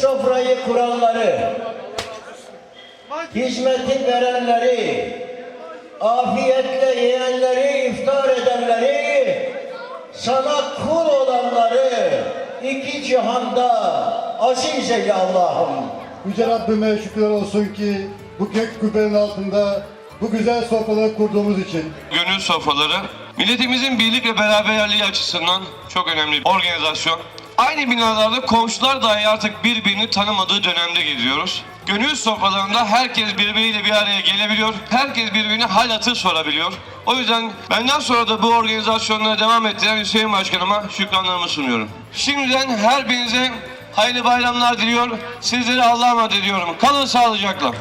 sofrayı kuranları, hizmeti verenleri, afiyetle yiyenleri, iftar edenleri, sana kul olanları iki cihanda aziz eyle Allah'ım. Yüce Rabbime şükürler olsun ki bu kök kubbenin altında bu güzel sofraları kurduğumuz için Gönül sofraları milletimizin birlik ve beraberliği açısından çok önemli bir organizasyon. Aynı binalarda komşular dahi artık birbirini tanımadığı dönemde geziyoruz. Gönül sofralarında herkes birbiriyle bir araya gelebiliyor. Herkes birbirine hal hatır sorabiliyor. O yüzden benden sonra da bu organizasyonlara devam ettiren Hüseyin Başkanıma şükranlarımı sunuyorum. Şimdiden her birinize hayırlı bayramlar diliyor. Sizlere Allah'a emanet ediyorum. Kalın sağlıcakla.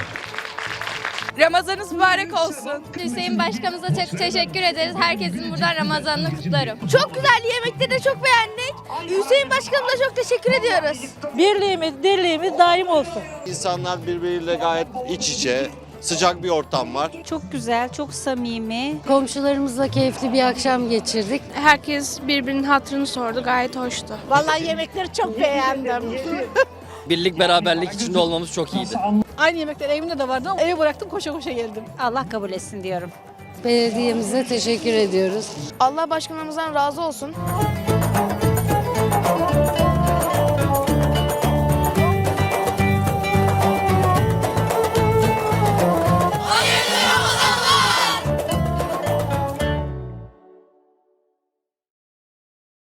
Ramazanınız mübarek olsun. Hüseyin Başkanımıza çok teşekkür ederiz. Herkesin buradan Ramazan'ını kutlarım. Çok güzel yemekleri de çok beğendik. Hüseyin Başkanımıza çok teşekkür ediyoruz. Birliğimiz, dirliğimiz daim olsun. İnsanlar birbiriyle gayet iç içe, sıcak bir ortam var. Çok güzel, çok samimi. Komşularımızla keyifli bir akşam geçirdik. Herkes birbirinin hatırını sordu. Gayet hoştu. Vallahi yemekleri çok beğendim. birlik beraberlik içinde olmamız çok iyiydi. Aynı yemekler evimde de vardı ama evi bıraktım koşa koşa geldim. Allah kabul etsin diyorum. Belediyemize teşekkür ediyoruz. Allah başkanımızdan razı olsun.